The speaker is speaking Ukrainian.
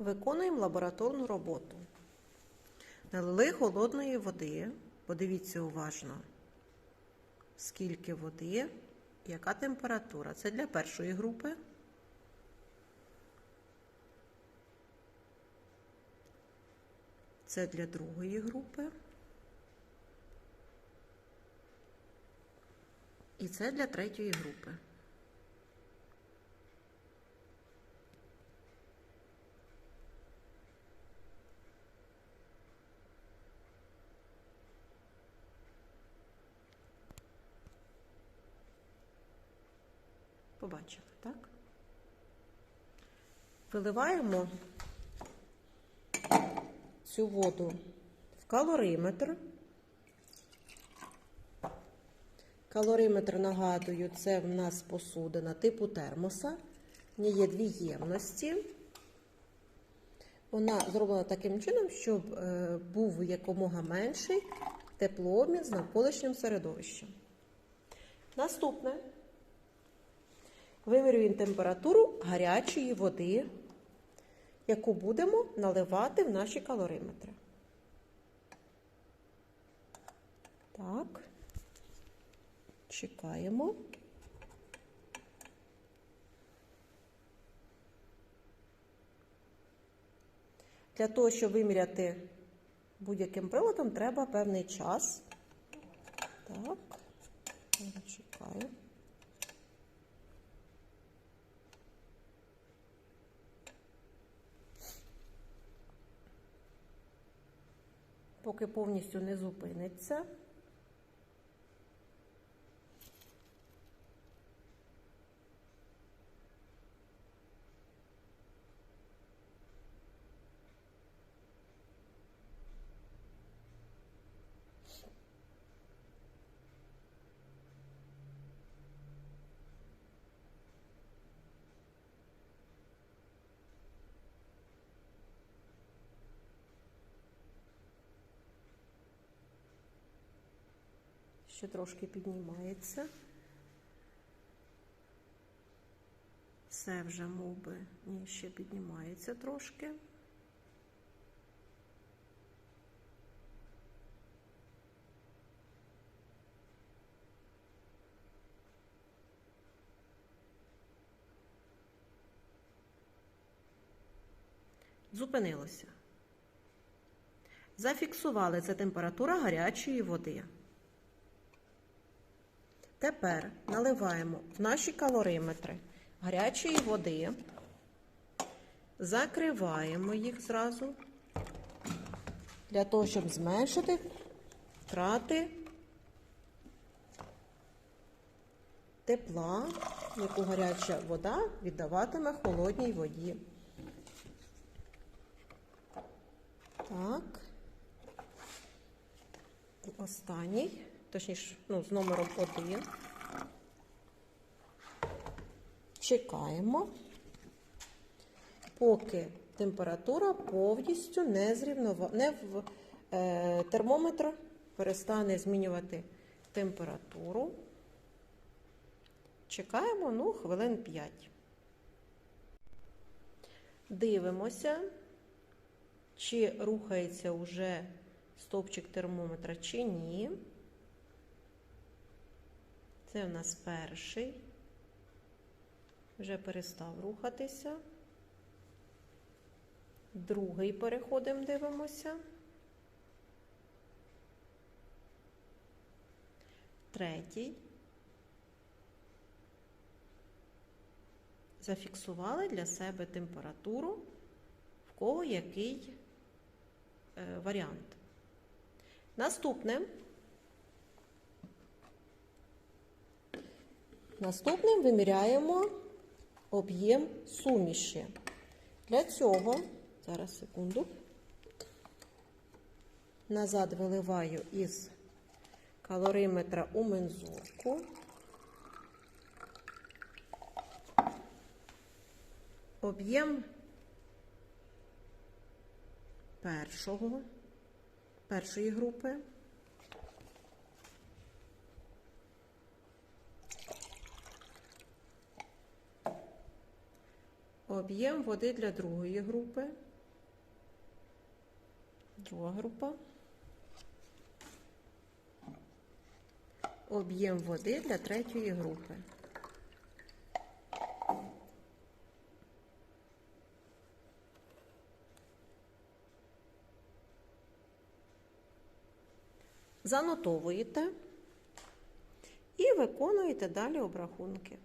Виконуємо лабораторну роботу. Налили холодної води. Подивіться уважно, скільки води, яка температура. Це для першої групи. Це для другої групи. І це для третьої групи. Побачили, так? Виливаємо цю воду в калориметр. Калориметр, нагадую, це в нас посудина типу термоса. В ній є дві ємності. Вона зроблена таким чином, щоб е, був якомога менший теплообмін з навколишнім середовищем. Наступне. Вимірюємо температуру гарячої води, яку будемо наливати в наші калориметри. Так. Чекаємо. Для того, щоб виміряти будь-яким приладом, треба певний час. Так, чекаю. Поки повністю не зупиниться. Ще трошки піднімається. Все вже мов ні, ще піднімається трошки. Зупинилося. Зафіксували це температура гарячої води. Тепер наливаємо в наші калориметри гарячої води, закриваємо їх зразу для того, щоб зменшити втрати тепла, яку гаряча вода віддаватиме холодній воді. Так. Останній точніше, ну, з номером 1. Чекаємо, поки температура повністю не зрівнова... не в е, термометр перестане змінювати температуру. Чекаємо, ну, хвилин 5. Дивимося, чи рухається уже стовпчик термометра, чи ні. Це у нас перший. Вже перестав рухатися. Другий переходимо, дивимося. Третій. Зафіксували для себе температуру, в кого який е, варіант. Наступне. Наступним виміряємо об'єм суміші. Для цього, зараз секунду, назад виливаю із калориметра у мензурку. Об'єм першого, першої групи. Об'єм води для другої групи. Друга група. Об'єм води для третьої групи. Занотовуєте і виконуєте далі обрахунки.